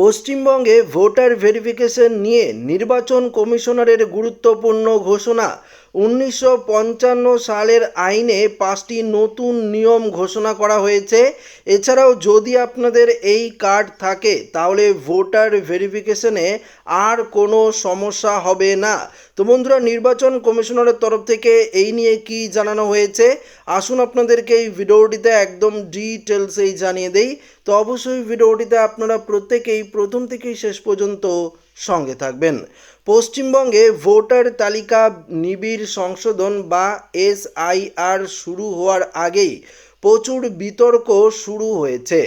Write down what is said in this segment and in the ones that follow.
পশ্চিমবঙ্গে voter verification নিয়ে নির্বাচন কমিশনারের গুরুত্বপূর্ণ ঘোষণা। উনিশশো পঞ্চান্ন সালের আইনে পাঁচটি নতুন নিয়ম ঘোষণা করা হয়েছে। এছাড়াও যদি আপনাদের এই কার্ড থাকে, তাহলে ভোটার ভেরিফিকেশনে আর কোনো সমস্যা হবে না। তো বন্ধুরা, নির্বাচন কমিশনারের তরফ থেকে এই নিয়ে কি জানানো হয়েছে, আসুন আপনাদেরকে এই ভিডিওটিতে একদম ডিটেলসেই জানিয়ে দেই। তো অবশ্যই ভিডিওটিতে আপনারা প্রত্যেকেই প্রথম থেকেই শেষ পর্যন্ত সঙ্গে থাকবেন। পশ্চিমবঙ্গে ভোটার তালিকা নিবিড় সংশোধন বা এসআইআর শুরু হওয়ার আগেই প্রচুর বিতর্ক শুরু হয়েছে।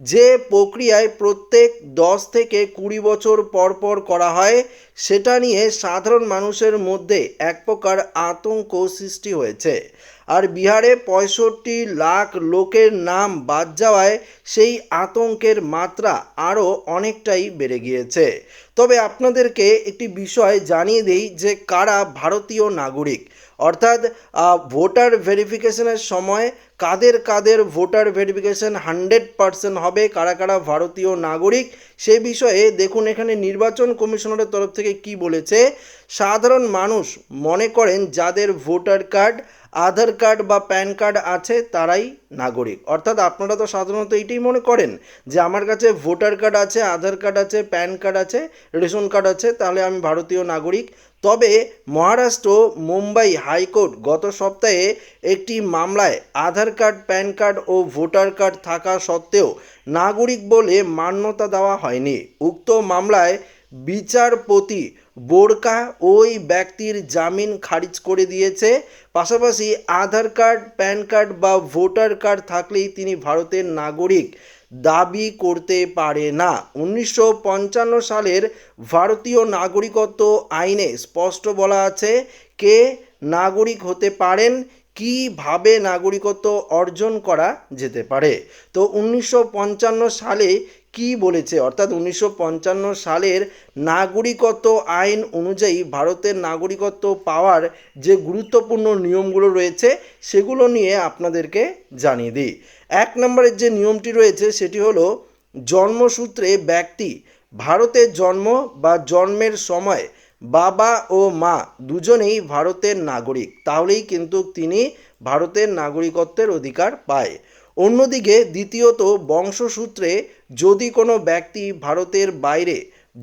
যে প্রক্রিয়ায় প্রত্যেক দশ থেকে কুড়ি বছর পর পর করা হয়, সেটা নিয়ে সাধারণ মানুষের মধ্যে এক প্রকার আতঙ্ক সৃষ্টি হয়েছে। আর বিহারে পঁয়ষট্টি লাখ লোকের নাম বাদ যাওয়ায় সেই আতঙ্কের মাত্রা আরও অনেকটাই বেড়ে গিয়েছে। তবে আপনাদেরকে একটি বিষয় জানিয়ে দেই যে কারা ভারতীয় নাগরিক? অর্থাৎ ভোটার ভেরিফিকেশনের সময় কাদের কাদের ভোটার ভেরিফিকেশন হান্ড্রেড পার্সেন্ট হবে, কারা কারা ভারতীয় নাগরিক, সে বিষয়ে দেখুন এখানে নির্বাচন কমিশনারের তরফ থেকে কি বলেছে। সাধারণ মানুষ মনে করেন যাদের ভোটার কার্ড আধার কার্ড বা প্যান কার্ড আছে তারাই নাগরিক। অর্থাৎ আপনারা তো সাধারণত এইটাই মনে করেন যে আমার কাছে ভোটার কার্ড আছে, আধার কার্ড আছে, প্যান কার্ড আছে, রেশন কার্ড আছে, তাহলে আমি ভারতীয় নাগরিক। তবে মহারাষ্ট্র, মুম্বাই হাইকোর্ট গত সপ্তাহে একটি মামলায় আধার কার্ড, প্যান কার্ড ও ভোটার কার্ড থাকা সত্ত্বেও নাগরিক বলে মান্যতা দেওয়া হয়নি। উক্ত মামলায় বিচারপতি বোরকা ওই ব্যক্তির জামিন খারিজ করে দিয়েছে। পাশাপাশি আধার কার্ড, প্যান কার্ড বা ভোটার কার্ড থাকলেই তিনি ভারতের নাগরিক। দাবি করতে পারে না। উনিশশো পঞ্চান্ন সালের ভারতীয় নাগরিকত্ব আইনে স্পষ্ট বলা আছে, কে নাগরিক হতে পারেন, কীভাবে নাগরিকত্ব অর্জন করা যেতে পারে। তো উনিশশো পঞ্চান্ন সালে কি বলেছে? অর্থাৎ উনিশশো পঞ্চান্ন সালের নাগরিকত্ব আইন অনুযায়ী ভারতের নাগরিকত্ব পাওয়ার যে গুরুত্বপূর্ণ নিয়মগুলো রয়েছে, সেগুলো নিয়ে আপনাদেরকে জানিয়ে দিই। এক নম্বরের যে নিয়মটি রয়েছে, সেটি হলো জন্মসূত্রে ব্যক্তি ভারতের জন্ম বা জন্মের সময় বাবা ও মা দুজনেই ভারতের নাগরিক। তাহলেই কিন্তু তিনি ভারতের নাগরিকত্বের অধিকার পায়। অন্যদিকে দ্বিতীয়ত বংশসূত্রে যদি কোনো ব্যক্তি ভারতের বাইরে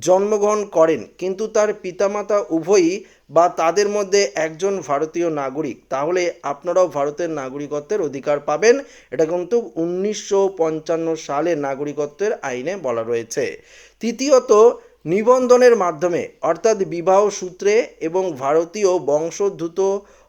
জন্মগ্রহণ করেন, কিন্তু তার পিতামাতা উভয়ই বা তাদের মধ্যে একজন ভারতীয় নাগরিক, তাহলে আপনারাও ভারতের নাগরিকত্বের অধিকার পাবেন। এটা কিন্তু উনিশশো পঞ্চান্ন সালে নাগরিকত্বের আইনে বলা রয়েছে। তৃতীয়ত, নিবন্ধনের মাধ্যমে, অর্থাৎ বিবাহ সূত্রে এবং ভারতীয় বংশোদ্ভূত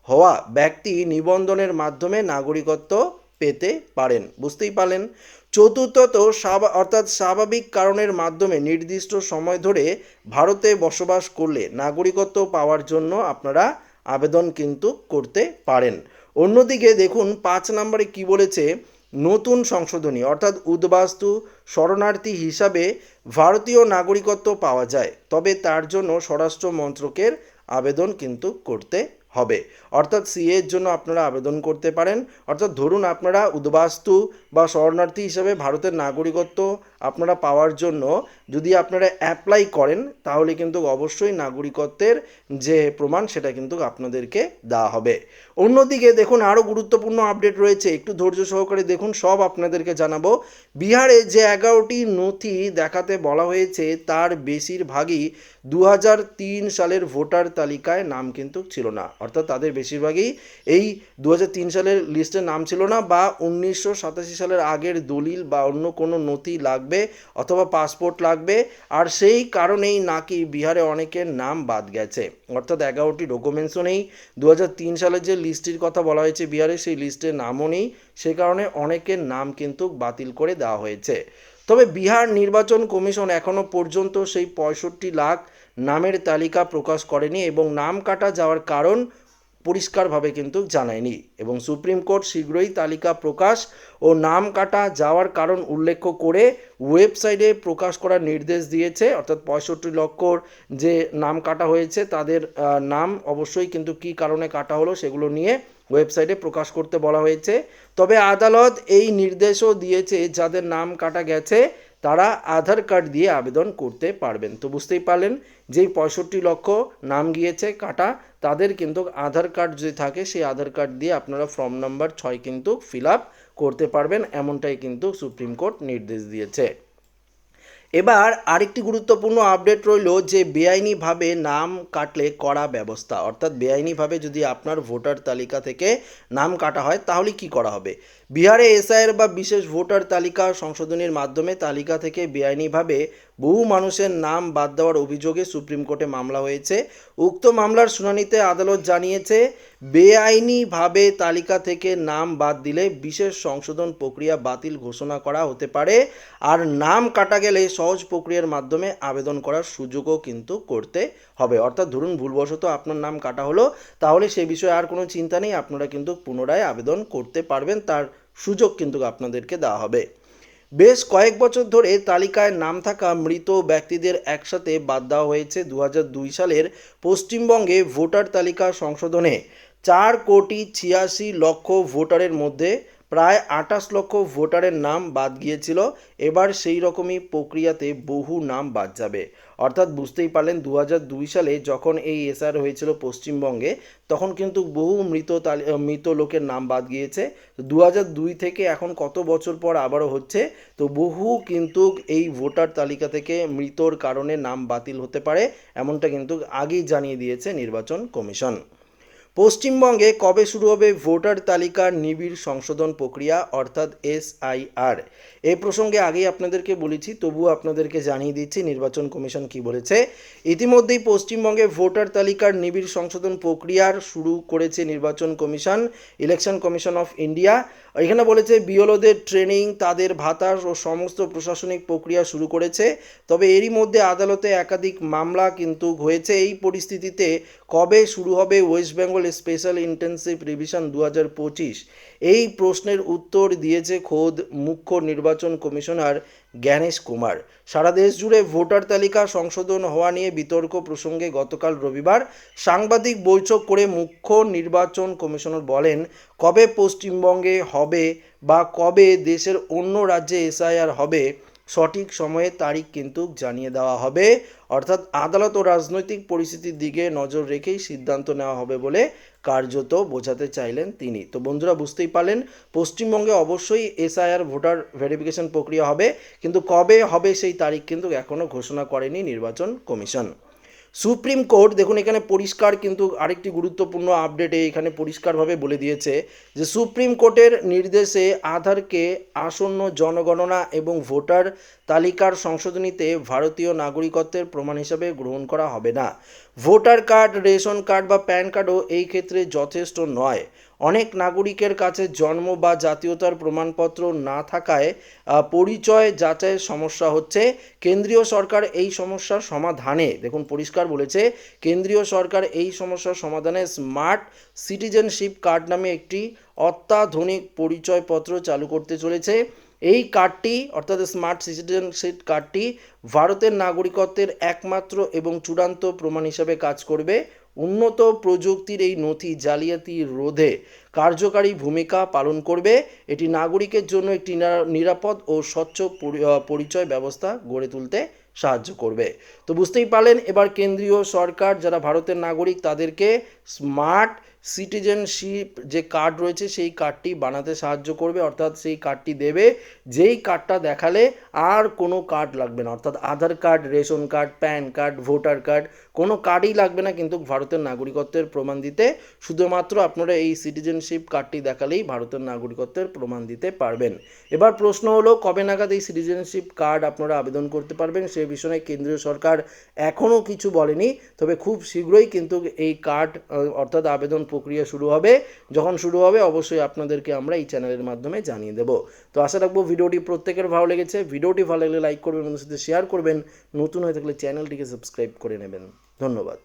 হওয়া ব্যক্তি নিবন্ধনের মাধ্যমে নাগরিকত্ব পেতে পারেন। বুঝতেই পারলেন? চতুর্থত স্বাভা- অর্থাৎ স্বাভাবিক কারণের মাধ্যমে নির্দিষ্ট সময় ধরে ভারতে বসবাস করলে নাগরিকত্ব পাওয়ার জন্য আপনারা আবেদন কিন্তু করতে পারেন। অন্যদিকে দেখুন, পাঁচ নম্বরে কি বলেছে? নতুন সংশোধনী, অর্থাৎ উদ্বাস্তু শরণার্থী হিসাবে ভারতীয় নাগরিকত্ব পাওয়া যায়। তবে তার জন্য স্বরাষ্ট্র মন্ত্রকের আবেদন কিন্তু করতে হবে। অর্থাৎ সিএ এর জন্য আপনারা আবেদন করতে পারেন। অর্থাৎ ধরুন আপনারা উদ্বাস্তু বা শরণার্থী হিসেবে ভারতের নাগরিকত্ব আপনারা পাওয়ার জন্য যদি আপনারা অ্যাপ্লাই করেন, তাহলে কিন্তু অবশ্যই নাগরিকত্বের যে প্রমাণ, সেটা কিন্তু আপনাদেরকে দেওয়া হবে। অন্যদিকে দেখুন আরও গুরুত্বপূর্ণ আপডেট রয়েছে। একটু ধৈর্য সহকারে দেখুন, সব আপনাদেরকে জানাব। বিহারে যে এগারোটি নথি দেখাতে বলা হয়েছে, তার বেশিরভাগই দু সালের ভোটার তালিকায় নাম কিন্তু ছিল না। অর্থাৎ তাদের বেশিরভাগই এই দু হাজার তিন সালের লিস্টে নাম ছিল না বা উনিশশো সাতাশি সালের আগের দলিল বা অন্য কোনো নথি লাগবে অথবা পাসপোর্ট লাগবে। আর সেই কারণেই নাকি বিহারে অনেকের নাম বাদ গেছে। অর্থাৎ এগারোটি ডকুমেন্টসও নেই। দু হাজার তিন সালের যে লিস্টটির কথা বলা হয়েছে বিহারে, সেই লিস্টের নামও নেই। সে কারণে অনেকের নাম কিন্তু বাতিল করে দেওয়া হয়েছে। তবে বিহার নির্বাচন কমিশন এখনও পর্যন্ত সেই পঁয়ষট্টি লাখ নামের তালিকা প্রকাশ করেনি এবং নাম কাটা যাওয়ার কারণ পরিষ্কারভাবে কিন্তু জানায়নি এবং সুপ্রিম কোর্ট শীঘ্রই তালিকা প্রকাশ ও নাম কাটা যাওয়ার কারণ উল্লেখ করে ওয়েবসাইটে প্রকাশ করার নির্দেশ দিয়েছে, অর্থাৎ পঁয়ষট্টি লক্ষর যে নাম কাটা হয়েছে তাদের নাম অবশ্যই কিন্তু কী কারণে কাটা হলো সেগুলো নিয়ে ওয়েবসাইটে প্রকাশ করতে বলা হয়েছে। তবে আদালত এই নির্দেশও দিয়েছে যাদের নাম কাটা গেছে তারা আধার কার্ড দিয়ে আবেদন করতে পারবেন। তো বুঝতেই পারলেন যেই পঁয়ষট্টি লক্ষ নাম গিয়েছে কাটা, তাদের কিন্তু আধার কার্ড যদি থাকে, সেই আধার কার্ড দিয়ে আপনারা ফর্ম নাম্বার ছয় কিন্তু ফিল আপ করতে পারবেন, এমনটাই কিন্তু সুপ্রিম কোর্ট নির্দেশ দিয়েছে। এবার আরেকটি গুরুত্বপূর্ণ আপডেট রইল যে বেআইনিভাবে নাম কাটলে করা ব্যবস্থা। অর্থাৎ বেআইনিভাবে যদি আপনার ভোটার তালিকা থেকে নাম কাটা হয়, তাহলে কি করা হবে? বিহারে এসআইয়ের বা বিশেষ ভোটার তালিকা সংশোধনের মাধ্যমে তালিকা থেকে বেআইনিভাবে বহু মানুষের নাম বাদ দেওয়ার অভিযোগে সুপ্রিম কোর্টে মামলা হয়েছে। উক্ত মামলার শুনানিতে আদালত জানিয়েছে বেআইনিভাবে তালিকা থেকে নাম বাদ দিলে বিশেষ সংশোধন প্রক্রিয়া বাতিল ঘোষণা করা হতে পারে। আর নাম কাটা গেলে সহজ প্রক্রিয়ার মাধ্যমে আবেদন করার সুযোগও কিন্তু করতে হবে। অর্থাৎ ধরুন ভুলবশত আপনার নাম কাটা হলো, তাহলে সে বিষয়ে আর কোনো চিন্তা নেই। আপনারা কিন্তু পুনরায় আবেদন করতে পারবেন, তার সুযোগ কিন্তু আপনাদেরকে দেওয়া হবে। বেশ কয়েক বছর ধরে তালিকায় নাম থাকা মৃত ব্যক্তিদের একসাথে বাদ দেওয়া হয়েছে দু হাজার দুই সালের পশ্চিমবঙ্গে ভোটার তালিকা সংশোধনে। চার কোটি ছিয়াশি লক্ষ ভোটারের মধ্যে প্রায় আঠাশ লক্ষ ভোটারের নাম বাদ গিয়েছিল। এবার সেই রকমই প্রক্রিয়াতে বহু নাম বাদ যাবে। অর্থাৎ বুঝতেই পারলেন দু সালে যখন এই এসআর হয়েছিল পশ্চিমবঙ্গে, তখন কিন্তু বহু মৃত মৃত লোকের নাম বাদ গিয়েছে। দু দুই থেকে এখন কত বছর পর আবারও হচ্ছে, তো বহু কিন্তু এই ভোটার তালিকা থেকে মৃতর কারণে নাম বাতিল হতে পারে, এমনটা কিন্তু আগেই জানিয়ে দিয়েছে নির্বাচন কমিশন। পশ্চিমবঙ্গে কবে শুরু হবে ভোটার তালিকার নিবিড় সংশোধন প্রক্রিয়া, অর্থাৎ এসআইআর? এ প্রসঙ্গে আগেই আপনাদেরকে বলেছি, তবুও আপনাদেরকে জানিয়ে দিচ্ছি, নির্বাচন কমিশন কি বলেছে। ইতিমধ্যেই পশ্চিমবঙ্গে ভোটার তালিকার নিবিড় সংশোধন প্রক্রিয়ার শুরু করেছে নির্বাচন commission, election commission of India. এখানে বলেছে বিওলোদের ট্রেনিং, তাদের ভাতা ও সমস্ত প্রশাসনিক প্রক্রিয়া শুরু করেছে। তবে এরই মধ্যে আদালতে একাধিক মামলা কিন্তু হয়েছে। এই পরিস্থিতিতে কবে শুরু হবে West Bengal special intensive revision দু হাজার পঁচিশ? এই প্রশ্নের উত্তর দিয়েছে খোদ মুখ্য নির্বাচন কমিশনার জ্ঞানেশ কুমার। সারা দেশ জুড়ে ভোটার তালিকা সংশোধন হওয়া নিয়ে বিতর্ক প্রসঙ্গে গতকাল রবিবার সাংবাদিক বৈঠক করে মুখ্য নির্বাচন কমিশনার বলেন, কবে পশ্চিমবঙ্গে হবে বা কবে দেশের অন্য রাজ্যে এসআইআর হবে সঠিক সময়ে তারিখ কিন্তু জানিয়ে দেওয়া হবে। অর্থাৎ আদালত ও রাজনৈতিক পরিস্থিতির দিকে নজর রেখেই সিদ্ধান্ত নেওয়া হবে বলে কার্যত বোঝাতে চাইলেন তিনি। তো বন্ধুরা, বুঝতেই পারলেন, পশ্চিমবঙ্গে অবশ্যই এসআইআর ভোটার ভেরিফিকেশন প্রক্রিয়া হবে, কিন্তু কবে হবে সেই তারিখ কিন্তু এখনও ঘোষণা করেনি নির্বাচন কমিশন। সুপ্রিম কোর্ট, দেখুন এখানে পরিষ্কার কিন্তু আরেকটি গুরুত্বপূর্ণ আপডেটে এখানে পরিষ্কারভাবে বলে দিয়েছে যে সুপ্রিম কোর্টের নির্দেশে আধারকে আসন্ন জনগণনা এবং ভোটার তালিকার সংশোধনীতে ভারতীয় নাগরিকত্বের প্রমাণ হিসাবে গ্রহণ করা হবে না। ভোটার কার্ড, রেশন কার্ড বা প্যান কার্ডও এই ক্ষেত্রে যথেষ্ট নয়। অনেক নাগরিকের কাছে জন্ম বা জাতীয়তার প্রমাণপত্র না থাকায় পরিচয় যাচাইয়ের সমস্যা হচ্ছে। কেন্দ্রীয় সরকার এই সমস্যার সমাধানে, দেখুন পরিষ্কার বলেছে, কেন্দ্রীয় সরকার এই সমস্যার সমাধানে স্মার্ট সিটিজেনশিপ কার্ড নামে একটি অত্যাধুনিক পরিচয়পত্র চালু করতে চলেছে। এই কার্ডটি, অর্থাৎ স্মার্ট সিটিজেনশিপ কার্ডটি, ভারতের নাগরিকত্বের একমাত্র এবং চূড়ান্ত প্রমাণ হিসাবে কাজ করবে। উন্নত প্রযুক্তির এই নথি জালিয়াতি রোধে কার্যকারী ভূমিকা পালন করবে। এটি নাগরিকের জন্য একটি নিরা- নিরাপদ ও স্বচ্ছ পরি- পরিচয় ব্যবস্থা গড়ে তুলতে সাহায্য করবে। তো বুঝতেই পারলেন, এবার কেন্দ্রীয় সরকার, যারা ভারতের নাগরিক, তাদেরকে স্মার্ট সিটিজেনশিপ যে কার্ড রয়েছে, সেই কার্ডটি বানাতে সাহায্য করবে। অর্থাৎ সেই কার্ডটি দেবে। যেই কার্ডটা দেখালে আর কোনো কার্ড লাগবে না। অর্থাৎ Aadhaar card ration card PAN card voter card কোনো কার্ডই লাগবে না। কিন্তু ভারতের নাগরিকত্বের প্রমাণ দিতে শুধুমাত্র আপনারা এই সিটিজেনশিপ কার্ডটি দেখালেই ভারতের নাগরিকত্বের প্রমাণ দিতে পারবেন। এবার প্রশ্ন হলো, কবে নাগাদ এই সিটিজেনশিপ কার্ড আপনারা আবেদন করতে পারবেন? সে বিষয়ে কেন্দ্রীয় সরকার এখনও কিছু বলেনি। তবে খুব শীঘ্রই কিন্তু এই কার্ড অর্থাৎ আবেদন প্রক্রিয়া শুরু হবে। যখন শুরু হবে, অবশ্যই আপনাদেরকে আমরা এই চ্যানেলের মাধ্যমে জানিয়ে দেবো। তো আশা রাখব ভিডিওটি প্রত্যেকের ভালো লেগেছে। ভিডিওটি ভালো লাগলে লাইক করবেন, বন্ধুদের সাথে শেয়ার করবেন। নতুন হয়ে থাকলে চ্যানেলটিকে সাবস্ক্রাইব করে নেবেন। ধন্যবাদ।